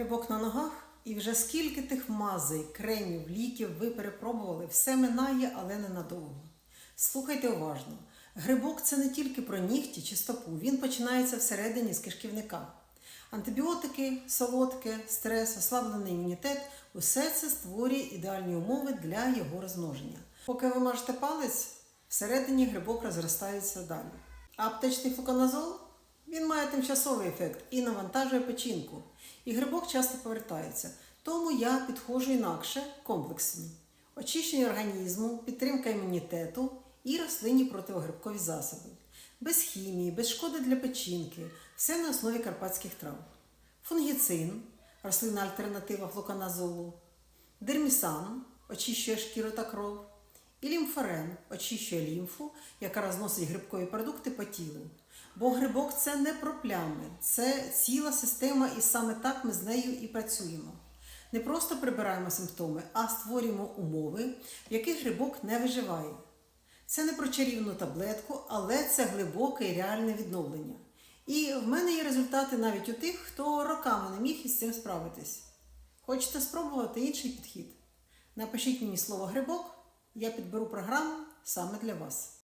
Грибок на ногах, і вже скільки тих мазей, кремів, ліків ви перепробували, все минає, але ненадовго. Слухайте уважно. Грибок це не тільки про нігті чи стопу, він починається всередині з кишківника. Антибіотики, солодке, стрес, ослаблений імунітет усе це створює ідеальні умови для його розмноження. Поки ви мажете палець, всередині грибок розростається далі. Аптечний флуконазол він має тимчасовий ефект і навантажує печінку. І грибок часто повертається. Тому я підходжу інакше комплексно. Очищення організму, підтримка імунітету і рослинні противогрибкові засоби. Без хімії, без шкоди для печінки, все на основі карпатських трав. Фунгіцин, рослинна альтернатива флуконазолу, дермісан очищує шкіру та кров, і лімфорен очищує лімфу, яка розносить грибкові продукти по тілу. Бо грибок це не про плями, це ціла система, і саме так ми з нею і працюємо. Не просто прибираємо симптоми, а створюємо умови, в яких грибок не виживає. Це не про чарівну таблетку, але це глибоке і реальне відновлення. І в мене є результати навіть у тих, хто роками не міг із цим справитись. Хочете спробувати інший підхід? Напишіть мені слово грибок, я підберу програму саме для вас.